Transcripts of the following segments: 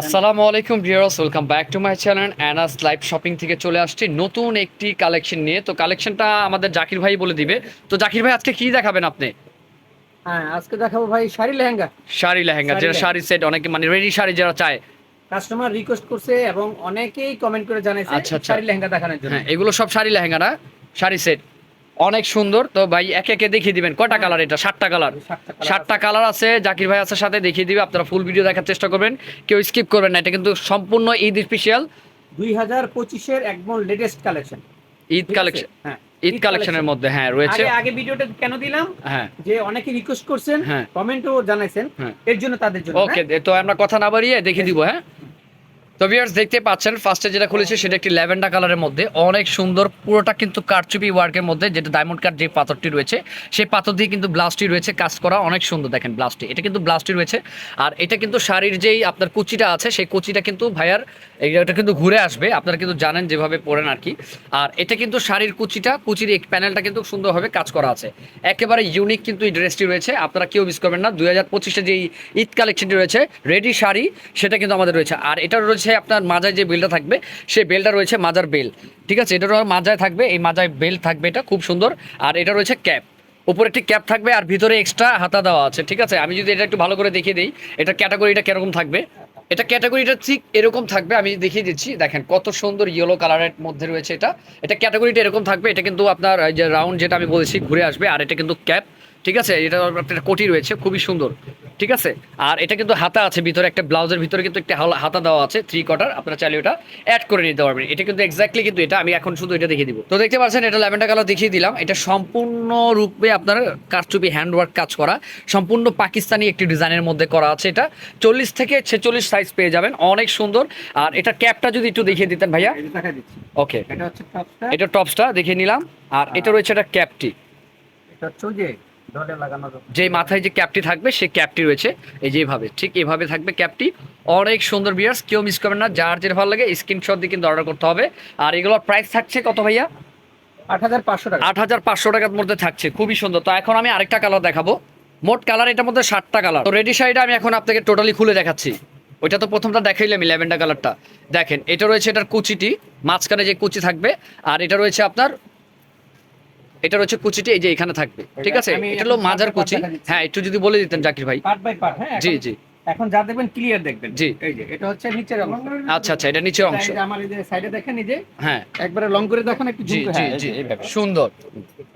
আসসালামু আলাইকুম viewers welcome back to my channel Anas live shopping থেকে চলে আসছি নতুন একটি কালেকশন নিয়ে। তো কালেকশনটা আমাদের জাকির ভাই বলে দিবে। তো জাকির ভাই আজকে কি দেখাবেন আপনি? হ্যাঁ আজকে দেখাবো ভাই শাড়ি লেহেঙ্গা। শাড়ি লেহেঙ্গা যেটা শাড়ি সেট অনেকে মানে রেডি শাড়ি যারা চায়। কাস্টমার রিকোয়েস্ট করছে এবং অনেকেই কমেন্ট করে জানাইছে আচ্ছা, আচ্ছা। শাড়ি লেহেঙ্গা দেখানোর জন্য। হ্যাঁ এগুলো সব শাড়ি লেহেঙ্গা না? শাড়ি সেট অনেক সুন্দর। তো ভাই একে একে দেখিয়ে দিবেন। কটা কালার এটা? সাতটা কালার সাতটা কালার আছে। জাকির ভাই আছে সাথে দেখিয়ে দিবে। আপনারা ফুল ভিডিও দেখার চেষ্টা করবেন। কেউ স্কিপ করবেন না। এটা কিন্তু সম্পূর্ণ ঈদ স্পেশাল দুই হাজার পঁচিশের একদম লেটেস্ট কালেকশন ঈদ কালেকশন হ্যাঁ। ঈদ কালেকশনের মধ্যে হ্যাঁ রয়েছে। আগে ভিডিওটা কেন দিলাম? হ্যাঁ। যে অনেকে রিকোয়েস্ট করছেন হ্যাঁ। কমেন্টও জানাইছেন। হ্যাঁ। এর জন্য তাদের জন্য ওকে তো আমরা কথা না বাড়িয়ে দেখে দিব হ্যাঁ? তো ভিউয়ার্স দেখতে পাচ্ছেন ফার্স্টে যেটা খুলেছে সেটা একটি ল্যাভেন্ডার কালারের মধ্যে। অনেক সুন্দর, পুরোটা কিন্তু কারচুপি ওয়ার্কের মধ্যে, যেটা ডায়মন্ড কাট যে পাথরটি রয়েছে, সেই পাথর দিয়ে কিন্তু ব্লাস্টটি রয়েছে, কাজ করা অনেক সুন্দর, দেখেন ব্লাস্টটি এটা কিন্তু ব্লাস্টটি রয়েছে। আর এটা কিন্তু শাড়ির যেই আপনার কুচিটা আছে, সেই কুচিটা কিন্তু ভাইয়ার এটা কিন্তু ঘুরে আসবে, আপনারা কিন্তু জানেন যেভাবে পরেন আর কি। আর এটা কিন্তু শাড়ির কুচিটা, কুচির এক প্যানেলটা কিন্তু সুন্দরভাবে কাজ করা আছে। একেবারে ইউনিক কিন্তু এই ড্রেসটি রয়েছে, আপনারা কেউ মিস করবেন না। দুই হাজার পঁচিশে যে ঈদ কালেকশনটি রয়েছে রেডি শাড়ি, সেটা কিন্তু আমাদের রয়েছে। আর এটা রয়েছে আপনার মাজায় যে বেলটা থাকবে, সেই বেলটা রয়েছে মাজার বেল। ঠিক আছে? এটার মাজায় থাকবে, এই মাজায় বেল থাকবে এটা, খুব সুন্দর। আর এটা রয়েছে ক্যাপ। উপরে একটি ক্যাপ থাকবে আর ভিতরে এক্সট্রা হাতা দেওয়া আছে, ঠিক আছে? আমি যদি এটা একটু ভালো করে দেখিয়ে দিই, এটা ক্যাটাগরিটা কীরকম থাকবে? এটা ক্যাটাগরিটা ঠিক এরকম থাকবে, আমি দেখিয়ে দিচ্ছি। দেখেন, কত সুন্দর ইয়েলো কালারের মধ্যে রয়েছে এটা। এটা ক্যাটাগরিটা এরকম থাকবে, এটা কিন্তু আপনার যে রাউন্ড যেটা আমি বলেছি, ঘুরে আসবে। আর এটা কিন্তু ক্যাপ, ঠিক আছে? এটা একটা কোটি রয়েছে, খুবই সুন্দর। ঠিক আছে? আর এটা কিন্তু হাতা আছে ভিতরে একটা ব্লাউজের ভিতরে কিন্তু একটা হাতা দেওয়া আছে থ্রি কোয়ার্টার আপনারা চাইলে ওটা অ্যাড করে নিতে পারবেন। এটা কিন্তু এক্স্যাক্টলি কিন্তু এটা আমি এখন শুধু এটা দেখিয়ে দিব। তো দেখতে পাচ্ছেন এটা ল্যাভেন্ডার কালার দেখিয়ে দিলাম। এটা সম্পূর্ণ রূপে আপনার কারচুপি হ্যান্ডওয়ার্ক কাজ করা। সম্পূর্ণ পাকিস্তানি একটি ডিজাইনের মধ্যে করা আছে এটা। চল্লিশ থেকে ছেচল্লিশ সাইজ পেয়ে যাবেন অনেক সুন্দর। আর এটা ক্যাপটা যদি একটু দেখিয়ে দিতেন ভাইয়া। দেখা ওকে এটা টপসটা এটা টপসটা দেখিয়ে নিলাম। আর এটা রয়েছে এটা ক্যাপটি। এটা হচ্ছে ওই যে যে মাথায় যে ক্যাপটি থাকবে সেই ক্যাপটি রয়েছে। এই যে এইভাবে ঠিক এইভাবে থাকবে ক্যাপটি। অনেক সুন্দর বিয়ার্স কেউ মিস করবেন না। যার যেটা ভালো লাগে স্ক্রিনশট দিয়ে কিন্তু অর্ডার করতে হবে। আর এগুলোর প্রাইস থাকছে কত ভাইয়া? আট হাজার পাঁচশো টাকা। আট হাজার পাঁচশো টাকার মধ্যে থাকছে খুবই সুন্দর। তো এখন আমি আরেকটা কালার দেখাবো। মোট কালার এটার মধ্যে ষাটটা কালার তো রেডি শাড়িটা আমি এখন আপনাকে টোটালি খুলে দেখাচ্ছি। ওইটা তো প্রথমটা দেখাইলাম ল্যাভেন্ডার কালারটা দেখেন এটা রয়েছে এটার কুচিটি। মাঝখানে যে কুচি থাকবে আর এটা রয়েছে আপনার এটা রয়েছে কুচিটি এই যে এখানে থাকবে। ঠিক আছে? এটা হলো মাজার কুচি। হ্যাঁ একটু যদি বলে দিতেন জাকির ভাই। পার্ট বাই পার্ট হ্যাঁ জি জি। এখন যা দেখবেন ক্লিয়ার দেখবেন। জি। এই যে এটা হচ্ছে নিচের অংশ। আচ্ছা আচ্ছা এটা নিচের অংশ। আমার এই যে সাইডে দেখেন এই যে হ্যাঁ। একবারে লং করে দেখেন একটু জি জুম করে। জি হ্যাঁ, জি। সুন্দর।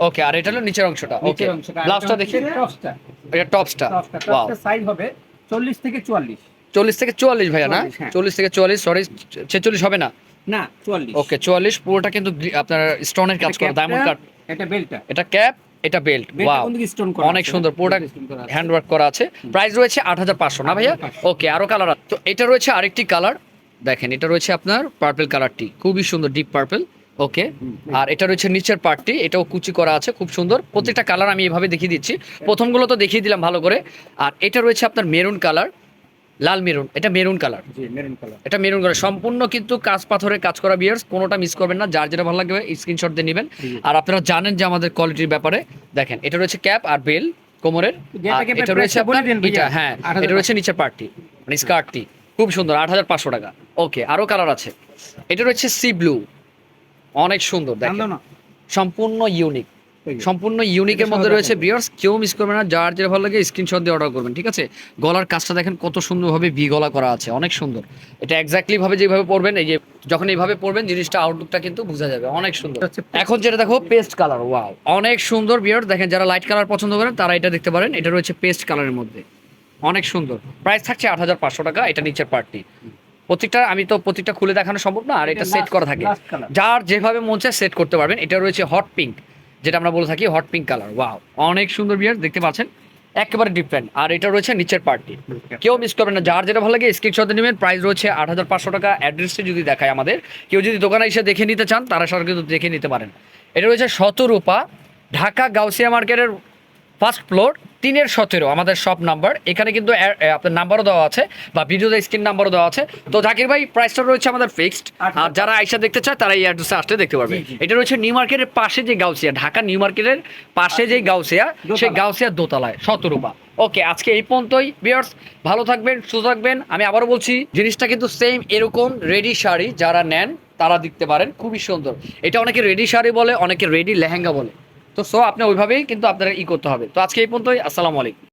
ওকে আর এটা হলো নিচের অংশটা। ওকে ব্লাউজটা দেখি। টপসটা এটা টপসটা টপসটা সাইজ হবে 40 থেকে 44 চল্লিশ থেকে চুয়াল্লিশ ভাইয়া না? 44, হ্যাঁ। চল্লিশ থেকে চুয়াল্লিশ সরি ছেচল্লিশ হবে না। না 44 ওকে চুয়াল্লিশ পুরোটা কিন্তু আপনার স্টোনের কাজ করা ডায়মন্ড কাট এটা বেলটা এটা ক্যাপ এটা বেল্ট ওয়াও অনেক সুন্দর আছে। হ্যান্ড ওয়ার্ক করা আছে? প্রাইস রয়েছে আট হাজার পাঁচশো না ভাইয়া? ওকে আরও কালার তো এটা রয়েছে আরেকটি কালার দেখেন এটা রয়েছে আপনার পার্পল কালারটি খুবই সুন্দর ডিপ পার্পল ওকে আর এটা রয়েছে নিচের পার্টটি এটাও কুচি করা আছে খুব সুন্দর। প্রত্যেকটা কালার আমি এভাবে দেখিয়ে দিচ্ছি। প্রথমগুলো তো দেখিয়ে দিলাম ভালো করে। আর এটা রয়েছে আপনার মেরুন কালার লাল মেরুন এটা মেরুন কালার। Maroon colour. এটা মেরুন কালার। সম্পূর্ণ কিন্তু কাজ পাথরের কাজ করা বিয়ার্স কোনোটা মিস করবেন না। যার যেটা ভালো লাগবে স্ক্রিনশট দিয়ে নেবেন। আর আপনারা জানেন যে আমাদের কোয়ালিটির ব্যাপারে দেখেন এটা রয়েছে ক্যাপ আর বেল কোমরের। এটা রয়েছে এটা হ্যাঁ এটা রয়েছে নিচের পার্টটি মানে স্কার্টটি খুব সুন্দর আট হাজার পাঁচশো টাকা। ওকে আরও কালার আছে। এটা রয়েছে সি ব্লু অনেক সুন্দর দেখেন। সম্পূর্ণ ইউনিক। সম্পূর্ণ ইউনিকের মধ্যে রয়েছে বিয়ার্স কেউ মিস করবে না। যার যেটা ভালো লাগে স্ক্রিনশট দিয়ে অর্ডার করবেন ঠিক আছে? গলার কাজটা দেখেন কত সুন্দরভাবে ভি গলা করা আছে অনেক সুন্দর। এটা এক্স্যাক্টলি ভাবে যেভাবে পরবেন এই যে যখন এইভাবে পরবেন জিনিসটা আউটলুকটা কিন্তু বোঝা যাবে অনেক সুন্দর। এখন যেটা দেখো পেস্ট কালার ওয়াও অনেক সুন্দর বিয়ার দেখেন যারা লাইট কালার পছন্দ করেন তারা এটা দেখতে পারেন। এটা রয়েছে পেস্ট কালারের মধ্যে। অনেক সুন্দর। প্রাইস থাকছে আট হাজার পাঁচশো টাকা এটা নিচের পার্টটি প্রত্যেকটা আমি তো প্রত্যেকটা খুলে দেখানো সম্ভব না আর এটা এটা সেট করা থাকে। যার যেভাবে মন চায় সেট করতে পারবেন। এটা রয়েছে হট পিঙ্ক যেটা আমরা বলে থাকি হট পিঙ্ক কালার ওয়াও অনেক সুন্দর বিয়ার দেখতে পাচ্ছেন, একেবারে ডিফারেন্ট আর এটা রয়েছে নিচের পার্টি কেউ মিস করবেন না, যার যেটা ভালো লাগে স্ক্রিনশট নেবেন প্রাইস রয়েছে আট হাজার পাঁচশো টাকা অ্যাড্রেসটি যদি দেখায় আমাদের, কেউ যদি দোকানে এসে দেখে নিতে চান, তারা সারা কিন্তু দেখে নিতে পারেন। এটা রয়েছে শতরূপা, ঢাকা গাউসিয়া মার্কেটের ফার্স্ট ফ্লোর তিনের সতেরো আমাদের সব নাম্বার। এখানে কিন্তু আপনার নাম্বারও দেওয়া আছে বা ভিডিওতে স্ক্রিন নাম্বারও দেওয়া আছে। তো জাকির ভাই প্রাইসটা রয়েছে আমাদের ফিক্সড আচ্ছা। আর যারা আইসা দেখতে চায় তারা এই অ্যাড্রেসে আসতে দেখতে পারবে। এটা রয়েছে নিউ মার্কেটের পাশে যে গাউসিয়া ঢাকা নিউ মার্কেটের পাশে যে গাউসিয়া সেই। গাউসিয়া দোতলায় শতরূপা ওকে আজকে এই পর্যন্তই। বিয়ার্স ভালো থাকবেন সুস্থ থাকবেন। আমি আবারও বলছি জিনিসটা কিন্তু সেম এরকম রেডি শাড়ি যারা নেন তারা দেখতে পারেন খুবই সুন্দর। এটা অনেকে রেডি শাড়ি বলে অনেকে রেডি লেহেঙ্গা বলে। তো সো আপনি ওইভাবেই কিন্তু আপনারা ই করতে হবে। তো আজকে এই পর্যন্তই, আসসালামু আলাইকুম।